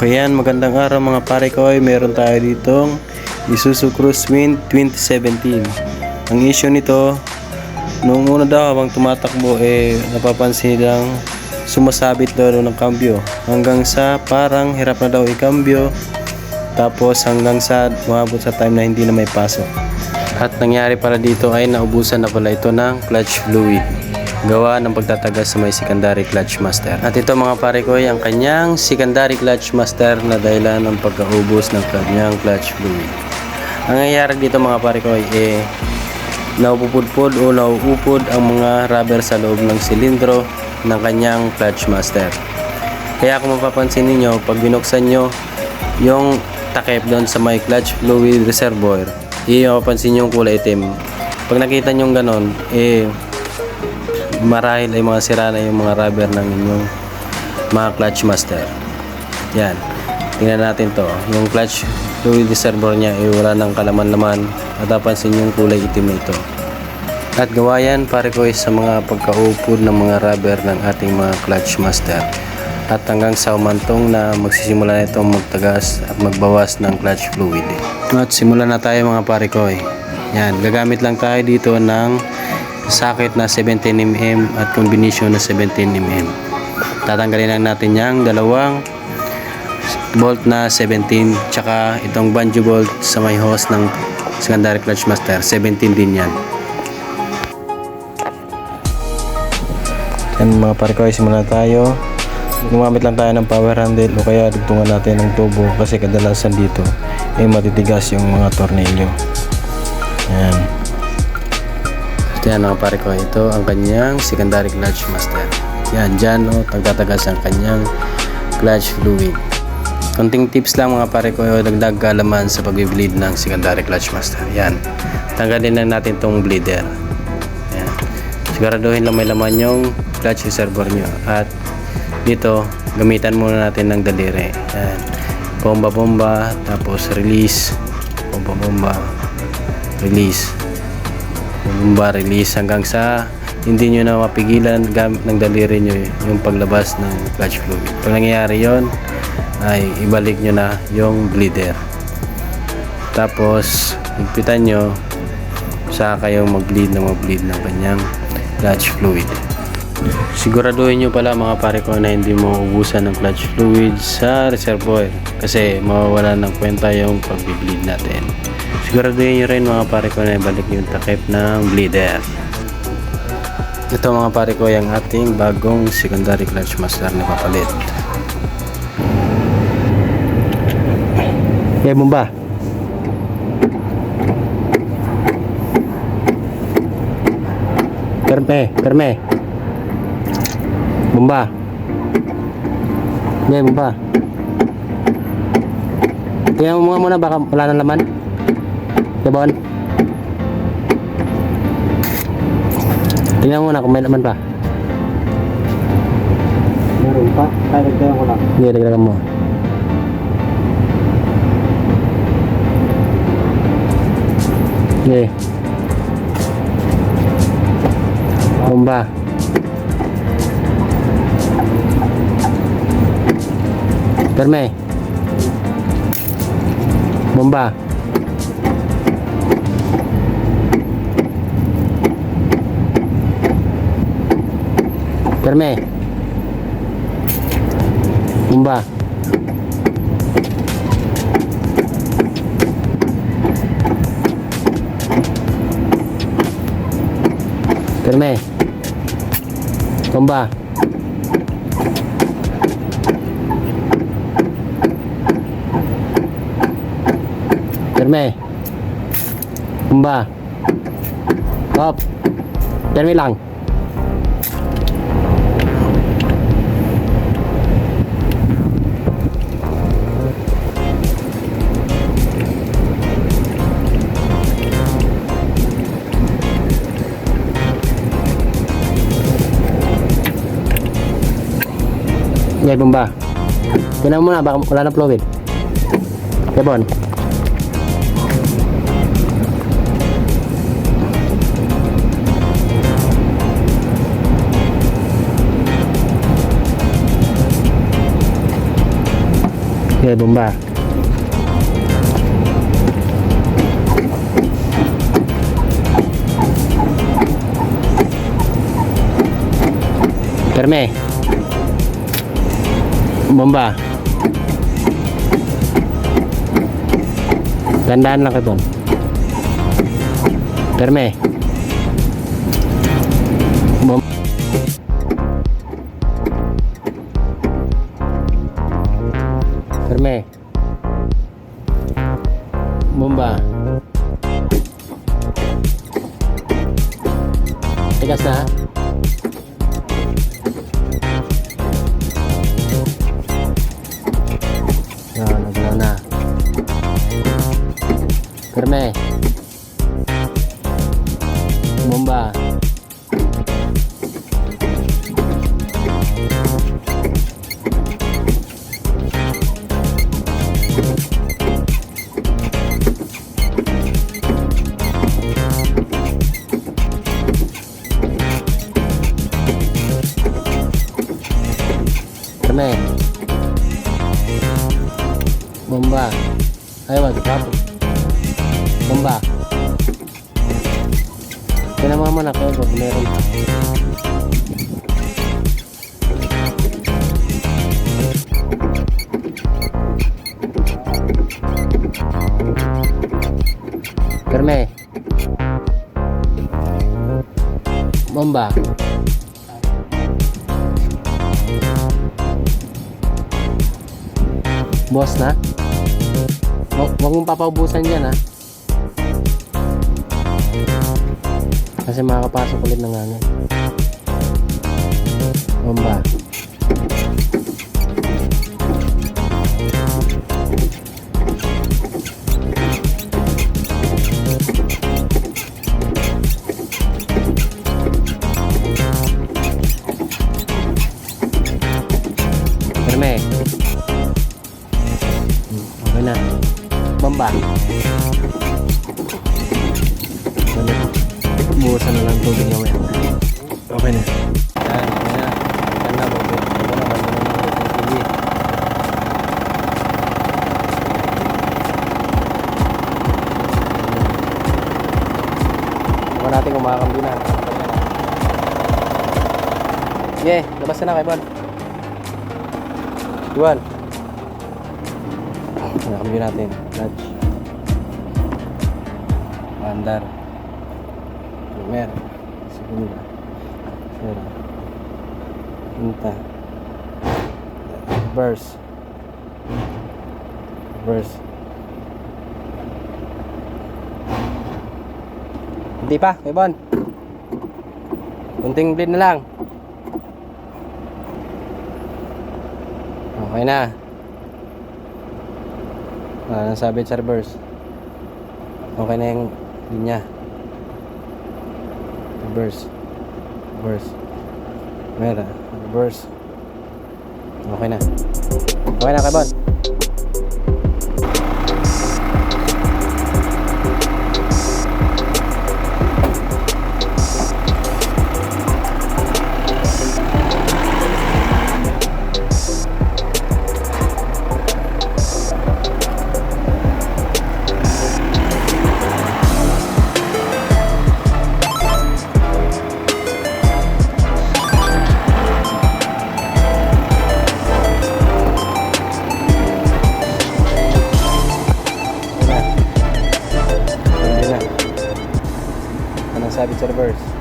Okay yan, magandang araw mga pare ko. Meron tayo ditong Isuzu Crosswind 2017. Ang issue nito, nung una daw habang tumatakbo eh napapansin nilang sumasabit daw ng kambyo. Hanggang sa parang hirap na daw ikambyo. Tapos hanggang sa umabot sa time na hindi na may pasok. At nangyari pala dito ay naubusan na pala ito ng clutch fluid gawa ng pagtatagas sa may secondary clutch master. At ito mga pare ko ay ang kanyang secondary clutch master na dahilan ng pagkaubos ng kanyang clutch fluid. Ang nangyayari dito mga pare ko ay eh, naupupudpod o nauupod ang mga rubber sa loob ng silindro ng kanyang clutch master. Kaya kung mapapansin ninyo, pag binuksan nyo yung takip doon sa may clutch fluid reservoir, eh, mapapansin nyo yung kulay itim. Pag nakita nyo ganon, eh, marahil ay mga sira na yung mga rubber ng inyong mga clutch master. Yan. Tingnan natin to. Yung clutch fluid reservoir niya ay wala ng kalaman-laman at napansin yung kulay itim ito. At gawa yan pare ko sa mga pagkaupod ng mga rubber ng ating mga clutch master. At hanggang sa umantong na magsisimula na itong magtagas at magbawas ng clutch fluid. At simulan na tayo mga pare ko. Yan, gagamit lang tayo dito ng socket na 17mm at combination na 17mm. Tatanggalin lang natin yung dalawang bolt na 17 tsaka itong banjo bolt sa may hose ng secondary clutch master. 17 din yan. Yan mga pare ko simulan tayo. Gumamit lang tayo ng power handle o kaya dugtungan natin ng tubo kasi kadalasan dito ay matitigas yung mga tornilyo yan ito yan mga pare ko ito ang kanyang secondary clutch master. Yan dyan o tagtatagas ang kanyang clutch fluid. Konting tips lang mga pare ko dagdag kalaman sa pag-bleed ng secondary clutch master. Yan tanggalin lang natin tong bleeder. Yan. Siguraduhin lang may laman yung clutch reservoir nyo. At dito gamitan muna natin ng daliri. Yan. Bomba bomba tapos release. Bomba bomba release bomba release hanggang sa hindi nyo na mapigilan gamit ng daliri nyo yung paglabas ng clutch fluid. Pag nangyayari yon ay ibalik nyo na yung bleeder. Tapos higpitan nyo saka kayong mag bleed na mag bleed ng kanyang clutch fluid. Siguraduhin nyo pala mga pare ko na hindi mo ubusan ng clutch fluid sa reservoir kasi mawawala ng kwenta yung pag-bleed natin siguraduhin nyo rin mga pare ko na ibalik yung takip ng bleeder. Ito mga pare ko yung ating bagong secondary clutch master na papalit. Eh bomba perme perme. Bomba eh bomba tingnan mo muna baka wala nang laman Yabon. Tingnan mo na kung may laman pa. Meron pa? Kaya nagdayan ko lang. Hindi, dagdagan mo. Okay. Bomba. Perme. Bomba. Perme. Bomba. Perme. Bomba. Perme. Bomba. Stop. Perme lang. Ngay bomba. Tingnan mo na, baka wala na fluid. Yabon. Okay, bomba. Perme. Bomba. Tandaan lang ka doon. Perme. Bom Perme. Bomba. Tigas na. Yan, nagalaw na. Perme. Bomba. Na kayo pag meron. Perme. Bomba. Boss na? Wag, wag mong papaubusan yan ha. Kasi makakapasok ulit ng hangin. Bomba. Firme. Hmm, Okay na. Bomba. Buhusan na lang tubig naman. Okay na. Yan, okay na. Na, bago. Bago na, bago na ulit ang TV. Huwag natin kumakambi na. Sige, labas na kay Bon. Juan. Nakambi natin. Clutch. Andar. Primer. Segunda. Tercera. Quinta. Verse. Verse. Hindi pa, kay Bon. Kunting bleed na lang. Okay na. Ah, nasabi sa reverse. Okay na yung linya. Reverse. Reverse. Mera. Reverse. Okay na. Okay na, Kabon. Sabi sa reverse?